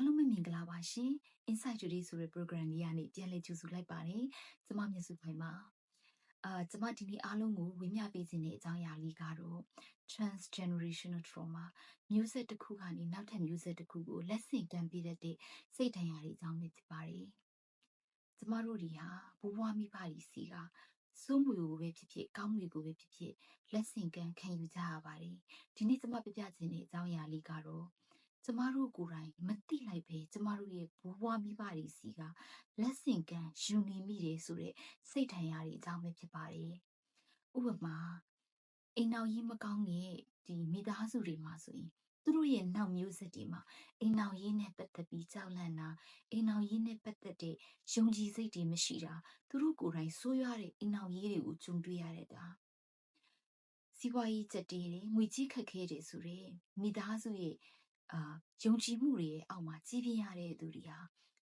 အားလုံးပဲမင်္ဂလာပါရှင် Inside Today ဆိုတဲ့ program လေးကနေပြန်လည်ကြိုဆိုလိုက်ပါတယ်ကျမမြတ်စုဖိုင်ပါအာကျမဒီနေ့အားလုံးကိုဝေမျှပေးခြင်းတဲ့အကြောင်းအရာလေးကတော့ transgenerational trauma မျိုးဆက်တစ်ခုကနေနောက်ထပ်မျိုးဆက်တစ်ခုကိုလက်ဆင့်ကမ်းပေးတတ်တဲ့စိတ်ဒဏ်ရာတွေအကြောင်းပဲဖြစ်ပါတယ်ကျမတို့တွေဟာဘိုးဘွားမိဘတွေစီကစိုးမွေကိုပဲဖြစ်ဖြစ်ကောင်းမွေကိုပဲဖြစ်ဖြစ်လက်ဆင့်ကမ်းခံယူကြရပါတယ်ဒီနေ့ကျမပြပြခြင်းတဲ့အကြောင်းအရာလေးကတော့ ကျမတို့ကိုယ်တိုင်မသိလိုက်ပဲကျမတို့ရဲ့ဘိုးဘွားမိဘတွေစီကလက်ဆင့်ကမ်းယူနေမိတယ်ဆိုတဲ့စိတ်ထန်ရာတွေအကြောင်းပဲဖြစ်ပါတယ်။ဥပမာအိမ်နောက်ရေးမကောင်းတဲ့ဒီမိသားစုတွေမှာဆိုရင်သူတို့ရဲ့နောက်မျိုးဆက်တွေမှာအိမ်နောက်ရေးနဲ့ပတ်သက်ပြီးကြောက်လန့်တာအိမ်နောက်ရေးနဲ့ပတ်သက်တဲ့ယုံကြည်စိတ်တွေမရှိတာသူတို့ကိုယ်တိုင်ဆိုးရွားတဲ့အိမ်နောက်ရေးတွေကိုကြုံတွေ့ရတဲ့တာစီးပွားရေးကြက်တေးတယ်ငွေကြီးခက်ခဲတယ်ဆိုတဲ့မိသားစုရဲ့ အာယုံကြည်မှုတွေရဲ့အောက်မှာကြီးပြင်းရတဲ့သူတွေဟာ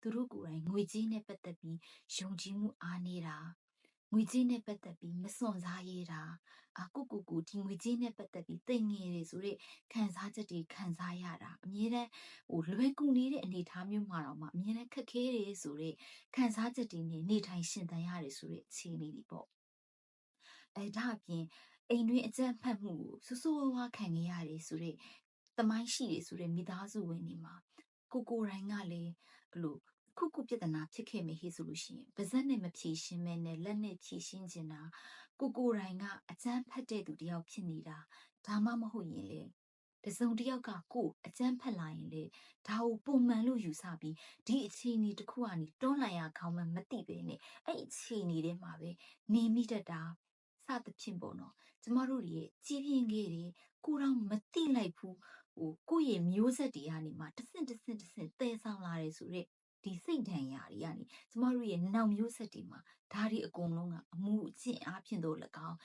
သူတို့ကိုယ်တိုင်ငွေကြေးနဲ့ပတ်သက်ပြီးယုံကြည်မှုအားနေတာငွေကြေးနဲ့ပတ်သက်ပြီးမစွန့်စားရတာအာကိုကိုကိုဒီငွေကြေးနဲ့ပတ်သက်ပြီးတိတ်ငယ်တယ်ဆိုတဲ့ခံစားချက်တွေခံစားရတာအမြဲတမ်းဟိုလွယ်ကူနေတဲ့အနေအထားမျိုးမှာတော့မှအမြဲတမ်းခက်ခဲတယ်ဆိုတဲ့ခံစားချက်တွေနဲ့နေထိုင်ရှင်သန်ရတယ်ဆိုတဲ့အခြေအနေတွေပေါ့အဲဒါအပြင်အိမ်တွင်းအကြမ်းဖက်မှုကိုဆူဆူဝါးဝါခံခဲ့ရတယ်ဆိုတဲ့ သမိုင်းရှိတယ်ဆိုတဲ့မိသားစုဝင်တွေမှာကိုကိုရိုင်းကလည်းဘလို့ခုခုပြဿနာဖြစ်ခဲ့မယ်ဟေ့ဆိုလို့ရှိရင်ပါဇက်နဲ့မဖြေရှင်းမဲနဲ့လက်နဲ့ဖြေရှင်းချင်တာကိုကိုရိုင်းကအကျန်းဖတ်တဲ့သူတယောက်ဖြစ်နေတာဒါမှမဟုတ်ရင်လေတစုံတစ်ယောက်ကကိုအကျန်းဖက်လာရင်လေဒါကိုပုံမှန်လို့ယူဆပြီးဒီအခြေအနေတစ်ခုကနေတွန်းလှန်ရခေါင်းမှမသိပဲနဲ့အဲ့အခြေအနေထဲမှာပဲနေမိတတ်တာစသဖြင့်ပေါ့နော်ကျမတို့ရဲ့ကြီးပြင်းခဲ့တယ်ကိုတော့မသိလိုက်ဘူး ဟိုကိုယ့်ရဲ့မျိုးဆက်တွေကနေမှတစ်ဆင့်တစ်ဆင့်တစ်ဆင့်တဲဆောင်လာတယ်ဆိုတော့ဒီစိတ်ဓာတ်ရာတွေကနေကျမတို့ရဲ့နောက်မျိုးဆက်တွေမှာဒါတွေအကုန်လုံးကအမှုအကျင့်အားဖြင့်တော့၎င်း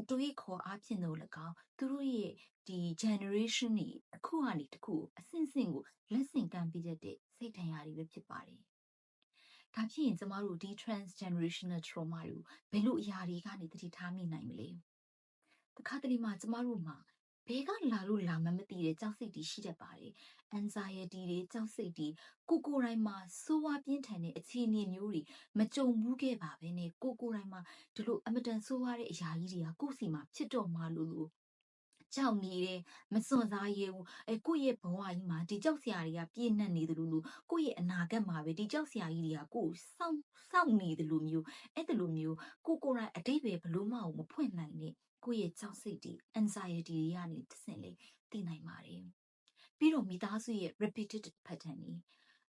အတွေးခေါ်အားဖြင့်တော့၎င်းသူတို့ရဲ့ဒီ generation တွေအခုကနေတခုအဆင့်ဆင့်ကိုလက်ဆင့်ကမ်းပေးတဲ့စိတ်ဓာတ်ရာတွေပဲဖြစ်ပါတယ်။ဒါဖြစ်ရင်ကျမတို့ဒီ transgenerational trauma တွေကိုဘယ်လိုအရာတွေကနေတတိထားမိနိုင်မလဲ။တခါတလေမှကျမတို့မှာ ဘဲကလာလို့လာမှမသိတဲ့ကြောက်စိတ်တွေရှိတတ်ပါတယ်။ anxiety တွေကြောက်စိတ်တွေကိုကိုယ်တိုင်မှာစိုးဝါးပြင်းထန်တဲ့အခြေအနေမျိုးတွေမကြုံဘူးခဲ့ပါပဲနဲ့ကိုကိုယ်တိုင်မှာဒီလိုအမတန်စိုးဝါးတဲ့အရာကြီးတွေကကိုယ့်စီမှာဖြစ်တော့မှလို့လို့ကြောက်နေတယ်မစွန့်စားရဘူးအဲကိုယ့်ရဲ့ဘဝကြီးမှာဒီကြောက်စရာတွေကပြည့်နှက်နေတယ်လို့လို့ကိုယ့်ရဲ့အနာဂတ်မှာပဲဒီကြောက်စရာကြီးတွေကကိုယ်စောင့်စောင့်နေတယ်လို့မျိုးအဲ့ဒါလိုမျိုးကိုကိုယ်တိုင်အတိတ်ပဲဘလို့မှမဖွင့်နိုင်တဲ့ ကိုယ့်ရဲ့ကြောက်စိတ်တွေ anxiety တွေကနေတစ်ဆင့်လေးသိနိုင်ပါတယ်ပြီးတော့မိသားစုရဲ့ repetitive pattern တွေ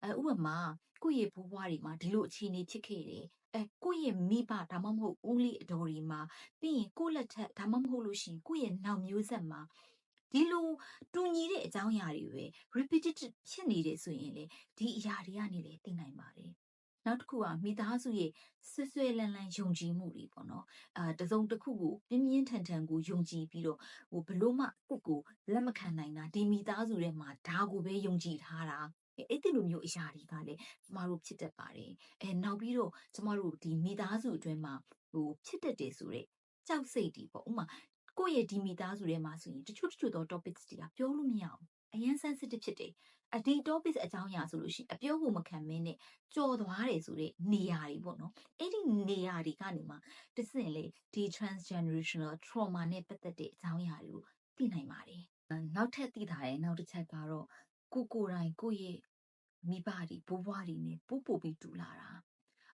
အဲဥပမာကိုယ့်ရဲ့ဘိုးဘွားတွေမှာဒီလိုအခြေအနေဖြစ်ခဲ့တယ်အဲကိုယ့်ရဲ့မိဘဒါမှမဟုတ်ဦးလေးအတော်တွေမှာပြီးရင်ကိုယ့်လက်ထက်ဒါမှမဟုတ်လို့ရှိရင်ကိုယ့်ရဲ့နောက်မျိုးဆက်မှာဒီလိုတူညီတဲ့အကြောင်းအရာတွေပဲ repetitive ဖြစ်နေတယ်ဆိုရင်လေဒီအရာတွေကနေလေသိနိုင်ပါတယ် နောက်တစ်ခုကမိသားစုရဲ့ဆွဆွဲလန်းလန်းယုံကြည်မှုတွေပေါ့နော်အာတစုံတစ်ခုကိုပြင်းပြင်းထန်ထန်ကိုယုံကြည်ပြီးတော့ဟိုဘလို့မှကိုကိုလက်မခံနိုင်တာဒီမိသားစုထဲမှာဒါကိုပဲယုံကြည်ထားတာအဲ့ဒီလိုမျိုးအရာတွေကလည်းကျမတို့ဖြစ်တတ်ပါတယ်အဲနောက်ပြီးတော့ကျမတို့ဒီမိသားစုအတွင်းမှာဟိုဖြစ်တတ်တယ်ဆိုတော့ကြောက်စိတ်တွေပေါ့ဥမာကိုယ့်ရဲ့ဒီမိသားစုထဲမှာဆိုရင်တချို့တချို့သော topics တွေကပြောလို့မရအောင်အရင် sensitive ဖြစ်တယ် အဒီ topic အကြောင်းအရာဆိုလို့ရှိရင်အပြောဖို့မခံမင်းနဲ့ကြော်သွားတယ်ဆိုတဲ့နေရာတွေပေါ့နော်အဲ့ဒီနေရာတွေကနေမှတစင်လေဒီ transgenerational trauma နဲ့ပတ်သက်တဲ့အကြောင်းအရာတွေကိုသိနိုင်ပါတယ်နောက်ထပ်သိထားတဲ့နောက်တစ်ချက်ကတော့ကိုကိုယ်တိုင်ကိုယ့်ရဲ့မိဘတွေဘိုးဘွားတွေနဲ့ပို့ပို့ပြီးတူလာတာ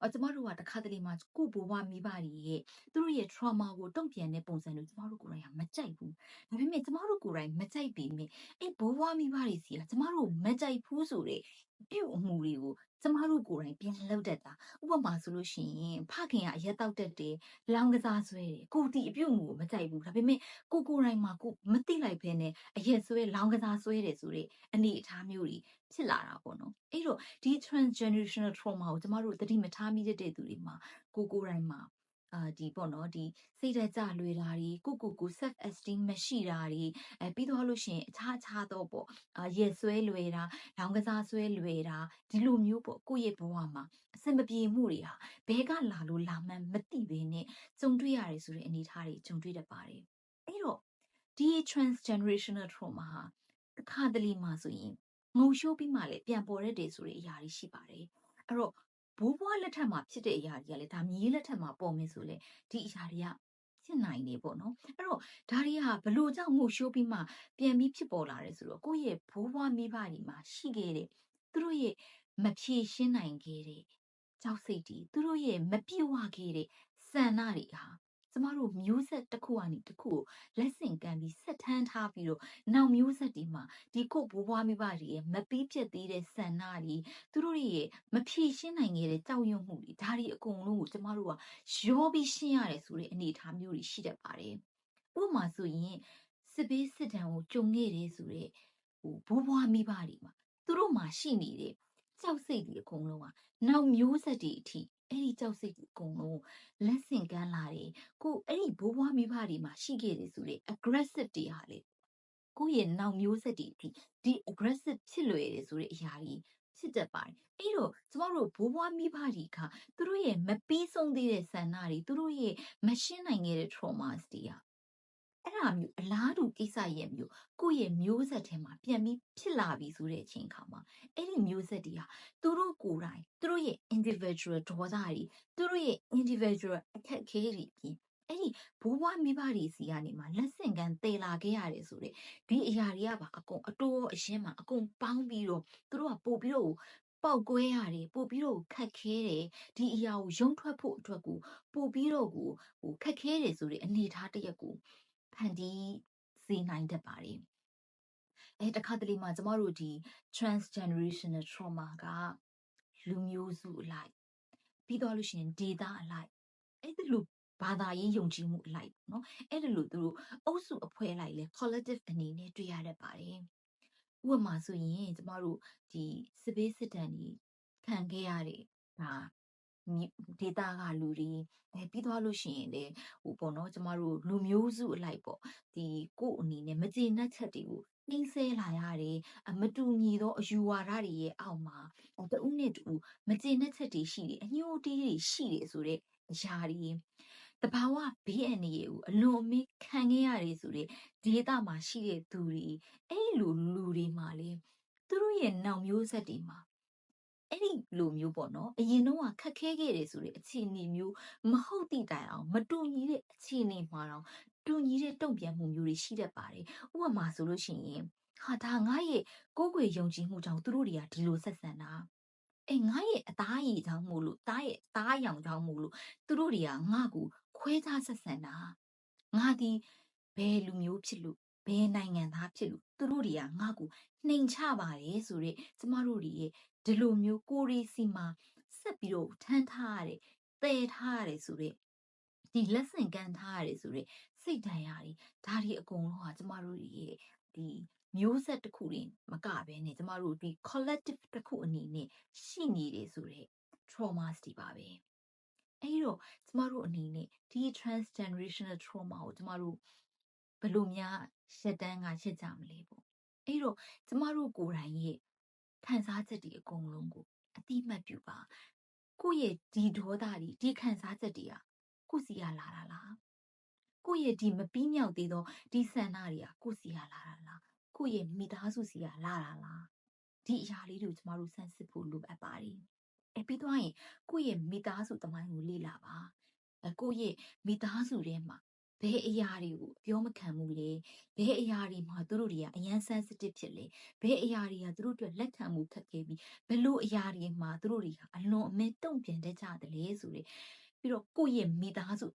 အကျမတို့ကတခါတလေမှကို့ဘိုးဘွားမိဘတွေရဲ့သူတို့ရဲ့ trauma ကိုတုံ့ပြန်တဲ့ပုံစံတွေကျမတို့ကိုယ်တိုင်ကမကြိုက်ဘူးဒါပေမဲ့ကျမတို့ကိုယ်တိုင်မကြိုက်ပေမဲ့အဲ့ဘိုးဘွားမိဘတွေစီကကျမတို့မကြိုက်ဘူးဆိုတဲ့ပြုတ်အမှုတွေကိုကျမတို့ကိုယ်တိုင်ပြန်လှုပ်တတ်တာဥပမာဆိုလို့ရှိရင်ဖခင်ကအရက်တောက်တတ်တယ်လောင်ကစားဆွဲတယ်ကိုတီအပြုတ်မှုကိုမကြိုက်ဘူးဒါပေမဲ့ကိုကိုယ်တိုင်မှာကိုမသိလိုက်ဖဲနဲ့အရက်ဆွဲလောင်ကစားဆွဲတယ်ဆိုတဲ့အနေအထားမျိုးတွေဖြစ်လာတာပေါ့နော်အဲ့တော့ဒီ transgenerational trauma ကိုကျမတို့သတိမထားမိတဲ့သူတွေမှာကိုကိုယ်တိုင်မှာ အာဒီပေါ့နော်ဒီစိတ်ဓာတ်ကြလွေတာတွေကိုကိုကို self esteem မရှိတာတွေအဲပြီးတော့လို့ရှိရင်အခြားအခြားတော့ပေါ့အာရက်ဆွဲလွယ်တာလောင်ကစားဆွဲလွယ်တာဒီလိုမျိုးပေါ့ကိုယ့်ရဲ့ဘဝမှာအဆင်မပြေမှုတွေဟာဘဲကလာလို့လာမှန်းမသိဘဲနဲ့ကြုံတွေ့ရတယ်ဆိုတဲ့အနေအထားတွေကြုံတွေ့တတ်ပါတယ်အဲ့တော့ဒီ transgenerational trauma ဟာတစ်ခါတလေမှဆိုရင်ငုံရှိုးပြီးမှလည်းပြန်ပေါ်ရက်တယ်ဆိုတဲ့အရာတွေရှိပါတယ်အဲ့တော့ ဘိုးဘွားလက်ထက်မှာဖြစ်တဲ့အရာတွေကလည်းဒါမြေးလက်ထက်မှာပေါ်မယ်ဆိုလေဒီအရာတွေကဖြစ်နိုင်နေပေါ့နော်အဲ့တော့ဒါတွေကဘလို့ကြောင့်ငုံရှိုးပြီးမှပြန်ပြီးဖြစ်ပေါ်လာတယ်ဆိုတော့ကိုယ့်ရဲ့ဘိုးဘွားမိဘတွေမှာရှိခဲ့တဲ့သူတို့ရဲ့မဖြေရှင်းနိုင်ခဲ့တဲ့ကြောက်စိတ်တွေသူတို့ရဲ့မပြေဝခဲ့တဲ့ဆန္ဒတွေဟာ ကျမတို့မျိုးဆက်တစ်ခုကနေတစ်ခုကိုလက်ဆင့်ကမ်းပြီးဆက်ထမ်းထားပြီးတော့နောက်မျိုးဆက်ဒီမှာဒီကိုဘိုးဘွားမိဘတွေရဲ့မပြီးပြတ်သေးတဲ့ဆန္ဒတွေသူတို့တွေရဲ့မဖြေရှင်းနိုင်ခဲ့တဲ့ကြောက်ရွံ့မှုတွေဒါတွေအကုန်လုံးကိုကျမတို့ကရောပြီးရှင်းရတယ်ဆိုတဲ့အနေအထားမျိုးတွေရှိတတ်ပါတယ်။ဥပမာဆိုရင်စစ်ဘေးစစ်တမ်းကိုကြုံခဲ့တယ်ဆိုတဲ့ဟိုဘိုးဘွားမိဘတွေမှာသူတို့မှာရှိနေတဲ့ကြောက်စိတ်တွေအကုန်လုံးကနောက်မျိုးဆက်တွေအထိ အဲ့ဒီကြောက်စိတ်တွေအကုန်လုံးလက်ဆင့်ကမ်းလာတယ်ကိုအဲ့ဒီဘိုးဘွားမိဘတွေမှာရှိခဲ့တယ်ဆိုတဲ့ aggressive တွေဟာလေကိုယ့်ရဲ့နောက်မျိုးဆက်တွေအထိဒီ aggressive ဖြစ်လွယ်တယ်ဆိုတဲ့အရာကြီးဖြစ်တတ်ပါတယ်အဲ့တော့ကျမတို့ဘိုးဘွားမိဘတွေကသူတို့ရဲ့မပြီးဆုံးသေးတဲ့ဆန္ဒတွေသူတို့ရဲ့မရှင်းနိုင်ခဲ့တဲ့ traumas တွေက အဲ့ဒါမျိုးအလားတူကိစ္စရဲ့မျိုးကိုယ့်ရဲ့မျိုးဆက်ထဲမှာပြန်ပြီးဖြစ်လာပြီဆိုတဲ့အချိန်ခါမှာအဲ့ဒီမျိုးဆက်တွေဟာသူတို့ကိုယ်တိုင်သူတို့ရဲ့ individual ဒေါသတွေသူတို့ရဲ့ individual အခက်အခဲတွေပြင်အဲ့ဒီဘိုးဘွားမိဘတွေစီကနေမှလက်ဆင့်ကမ်းတည်လာခဲ့ရတယ်ဆိုတဲ့ဒီအရာတွေကပါအကုန်အတိုးအရှင်းမှာအကုန်ပေါင်းပြီးတော့သူတို့ကပို့ပြီးတော့ပောက်ကွဲရတယ်ပို့ပြီးတော့ခက်ခဲတယ်ဒီအရာကိုရုံထွက်ဖို့အတွက်ကိုပို့ပြီးတော့ကိုဟိုခက်ခဲတယ်ဆိုတဲ့အနေအထားတစ်ရက်ကို ဖန်တီးစေနိုင်တတ်ပါတယ်။အဲတခါတလေမှာကျမတို့ဒီ transgenerational trauma ကလူမျိုးစုအလိုက်ပြီးတော့လို့ရှိရင် data အလိုက်အဲ့ဒီလိုဘာသာရေးယုံကြည်မှုအလိုက်เนาะအဲ့ဒီလိုသူတို့အုပ်စုအဖွဲ့လိုက်လဲ collective အနေနဲ့တွေ့ရတတ်ပါတယ်။ဥပမာဆိုရင်ကျမတို့ဒီစစ်ဘေးစစ်တမ်းကြီးခံခဲ့ရတဲ့ဒါ ဒေတာကလူတွေအဲပြီးသွားလို့ရှိရင်လေဟိုပေါ့နော်ကျမတို့လူမျိုးစုအလိုက်ပေါ့ဒီကို့အနေနဲ့မကျေနပ်ချက်တွေကိုနှိမ့်ဆဲလာရတယ်အမတူညီသောအယူဝါဒတွေရဲ့အောက်မှာတဦးနဲ့တူမကျေနပ်ချက်တွေရှိတယ်အညှိုးတေးတွေရှိတယ်ဆိုတဲ့အရာတွေတဘာဝဘေးအန္တရာယ်ကိုအလွန်အမင်းခံခဲ့ရတယ်ဆိုတဲ့ဒေတာမှာရှိတဲ့သူတွေအဲ့လိုလူတွေမှာလေသူတို့ရဲ့နောက်မျိုးဆက်တွေမှာ အဲ့ဒီလိုမျိုးပေါ့နော်အရင်တော့ခက်ခဲခဲ့တယ်ဆိုတဲ့အခြေအနေမျိုးမဟုတ်တိတိုင်အောင် မတူညီတဲ့အခြေအနေမှာတော့တူညီတဲ့တုံ့ပြန်မှုမျိုးတွေရှိတတ်ပါတယ်ဥပမာဆိုလို့ရှိရင်ဟာဒါငါရဲ့ကိုယ်ွယ်ယုံကြည်မှုကြောင့်သူတို့တွေကဒီလိုဆက်ဆံတာအဲငါရဲ့အသားရည်ကြောင့်မို့လို့တားရဲ့အသားရောင်ကြောင့်မို့လို့သူတို့တွေကငါ့ကိုခွဲခြားဆက်ဆံတာငါဒီဘယ်လူမျိုးဖြစ်လို့ ဘယ်နိုင်ငံသားဖြစ်လို့သူတို့တွေကငါ့ကိုနှိမ်ချပါတယ်ဆိုတော့ကျမတို့တွေရဲ့ဒီလိုမျိုးကိုရီစီမှာဆက်ပြီးတော့ထမ်းထားရတယ်တည်ထားရတယ်ဆိုတော့ဒီလက်ဆင့်ကမ်းထားရတယ်ဆိုတော့စိတ်ဓာတ်ရာတွေဒါတွေအကုန်လုံးဟာကျမတို့ရဲ့ဒီမျိုးဆက်တစ်ခုတွေမကဘဲနဲ့ကျမတို့ဒီ collective တစ်ခုအနေနဲ့ရှိနေတယ်ဆိုတော့ traumas တွေပါပဲအဲ့တော့ကျမတို့အနေနဲ့ဒီ transgenerational trauma ကိုကျမတို့ ဘယ်လိုများရှက်တန်းကရှက်ကြမလဲပေါ့အဲ့တော့ကျမတို့ကိုယ်တိုင်ရဲ့ခံစားချက်တွေအကုန်လုံးကိုအတိမတ်ပြုပါကိုယ့်ရဲ့ဒီဒေါသတွေဒီခံစားချက်တွေကကိုယ့်စီကလာတာလားကိုယ့်ရဲ့ဒီမပြီးမြောက်သေးသောဒီဆန္ဒတွေကကိုယ့်စီကလာတာလားကိုယ့်ရဲ့မိသားစုစီကလာတာလားဒီအရာလေးတွေကိုကျမတို့ဆန်းစစ်ဖို့လိုအပ်ပါတယ်အဲပြီးတော့ရင်ကိုယ့်ရဲ့မိသားစုတမိုင်းကိုလေ့လာပါအဲကိုယ့်ရဲ့မိသားစုထဲမှာ ဘယ်အရာတွေကိုပြောမခံဘူးလဲဘယ်အရာတွေမှာသူတို့တွေကအရန် sensitive ဖြစ်လဲဘယ်အရာတွေကသူတို့အတွက်လက်ခံမှုခက်ခဲပြီးဘယ်လိုအရာတွေမှာသူတို့တွေကအလွန်အမင်းတုံ့ပြန်တတ်ကြတယ်လေဆိုတဲ့ပြီးတော့ကိုယ့်ရဲ့မိသားစု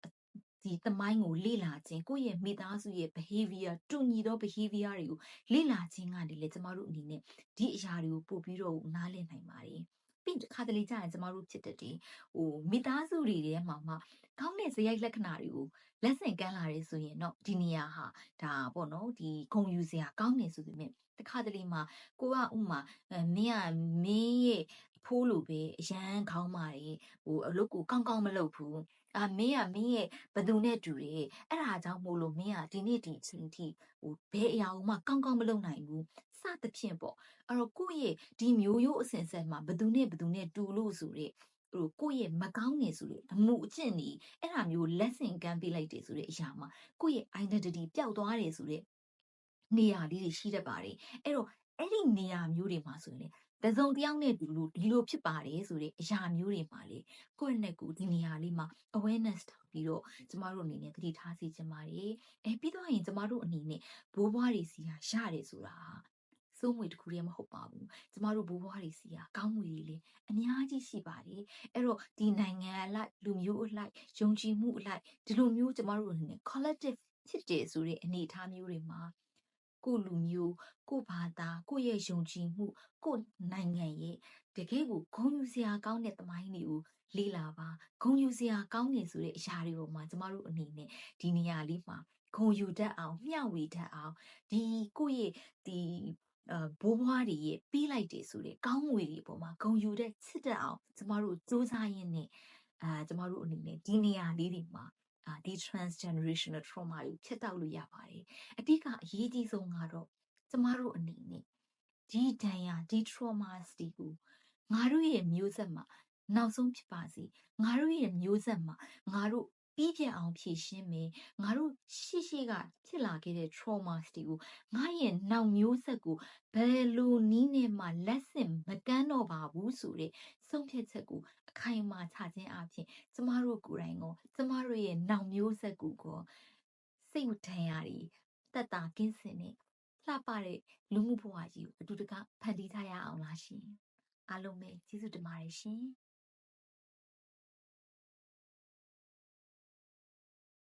ဒီသမိုင်းကိုလေ့လာခြင်းကိုယ့်ရဲ့မိသားစုရဲ့ behavior တူညီသော behavior တွေကိုလေ့လာခြင်းကနေလေကျမတို့အနေနဲ့ဒီအရာတွေကိုပို့ပြီးတော့နားလည်နိုင်ပါတယ် ပြီးတစ်ခါတလေကြာရင်ကျမတို့ဖြစ်တတ်တယ်ဟိုမိသားစုတွေထဲမှာမှကောင်းတဲ့ဇယိုက်လက္ခဏာတွေကိုလက်ဆင့်ကမ်းလာတယ်ဆိုရင်တော့ဒီနေရာဟာဒါပေါ့နော်ဒီဂုံယူစရာကောင်းနေဆိုပေမဲ့တခါတလေမှာကိုကဥမာမင်းကမင်းရဲ့အဖိုးလိုပဲအရန်ခေါင်းမာတယ်ဟိုအလုပ်ကိုကောင်းကောင်းမလုပ်ဘူးအာမင်းကမင်းရဲ့ဘသူနဲ့တူတယ်အဲ့ဒါကြောင့်မို့လို့မင်းကဒီနေ့ဒီအချိန်ထိဟိုဘယ်အရာမှကောင်းကောင်းမလုပ်နိုင်ဘူး စသဖြင့်ပေါ့အဲ့တော့ကိုယ့်ရဲ့ဒီမျိုးရိုးအစဉ်ဆက်မှာဘသူနဲ့ဘသူနဲ့တူလို့ဆိုတဲ့ဟိုကိုယ့်ရဲ့မကောင်းနေဆိုတဲ့အမှုအကျင့်တွေအဲ့ဒါမျိုးလက်ဆင့်ကမ်းပေးလိုက်တယ်ဆိုတဲ့အရာမှာကိုယ့်ရဲ့ identity ပျောက်သွားတယ်ဆိုတဲ့နေရာလေးတွေရှိတတ်ပါတယ်အဲ့တော့အဲ့ဒီနေရာမျိုးတွေမှာဆိုရင်လေတစ်စုံတစ်ယောက်နဲ့ဒီလိုဒီလိုဖြစ်ပါတယ်ဆိုတဲ့အရာမျိုးတွေမှာလေကိုယ့်နဲ့ကိုယ်ဒီနေရာလေးမှာ awareness ထားပြီးတော့ကျမတို့အနေနဲ့သတိထားစီချင်ပါတယ်အဲပြီးတော့ရင်ကျမတို့အနေနဲ့ဘိုးဘွားတွေစီဟာရတယ်ဆိုတာ စိုးမွေတစ်ခုတည်းမဟုတ်ပါဘူးကျမတို့ဘိုးဘွားတွေစီဟာကောင်းမွေတွေလေအများကြီးရှိပါတယ်အဲ့တော့ဒီနိုင်ငံအလိုက်လူမျိုးအလိုက်ယုံကြည်မှုအလိုက်ဒီလိုမျိုးကျမတို့အနေနဲ့ collective ဖြစ်တယ်ဆိုတဲ့အနေအထားမျိုးတွေမှာကိုယ့်လူမျိုးကိုယ့်ဘာသာကိုယ့်ရဲ့ယုံကြည်မှုကိုယ့်နိုင်ငံရဲ့တကယ်ကိုဂုဏ်ယူစရာကောင်းတဲ့သမိုင်းတွေကိုလေ့လာပါဂုဏ်ယူစရာကောင်းနေဆိုတဲ့အရာတွေပေါ်မှာကျမတို့အနေနဲ့ဒီနေရာလေးမှာဂုဏ်ယူတတ်အောင်မျှဝေတတ်အောင်ဒီကိုယ့်ရဲ့ဒီအ ဘိုးဘွားတွေရဲ့ပြီးလိုက်တယ်ဆိုတဲ့ကောင်းငွေတွေပေါ်မှာဂုဏ်ယူတဲ့ချစ်တတ်အောင်ကျမတို့စူးစမ်းရင်းနဲ့အာကျမတို့အနေနဲ့ဒီနေရာလေးတွေမှာအာဒီ transgenerational trauma ကိုဖြတ်တောက်လို့ရပါတယ်အတိကအရေးကြီးဆုံးကတော့ကျမတို့အနေနဲ့ဒီဒဏ်ရာဒီ trauma တွေကိုငါတို့ရဲ့မျိုးဆက်မှာနောက်ဆုံးဖြစ်ပါစေငါတို့ရဲ့မျိုးဆက်မှာငါတို့ ပြီးပြတ်အောင်ဖြည့်ရှင်းမယ်ငါတို့ရှေ့ရှေ့ကဖြစ်လာခဲ့တဲ့ trauma တွေကိုငါရဲ့နောက်မျိုးဆက်ကိုဘယ်လိုနီးနဲ့မှလက်ဆင့်မကမ်းတော့ပါဘူးဆိုတဲ့ဆုံးဖြတ်ချက်ကိုအခိုင်အမာချခြင်းအပြင်ကျမတို့ကိုယ်တိုင်ကိုကျမတို့ရဲ့နောက်မျိုးဆက်ကိုကိုစိတ်ဝထံရည်တက်တာကင်းစင်တဲ့လှပတဲ့လူမှုဘဝကြီးကိုအတူတကဖန်တီးထားရအောင်လားရှင်အားလုံးပဲကျေးဇူးတင်ပါတယ်ရှင်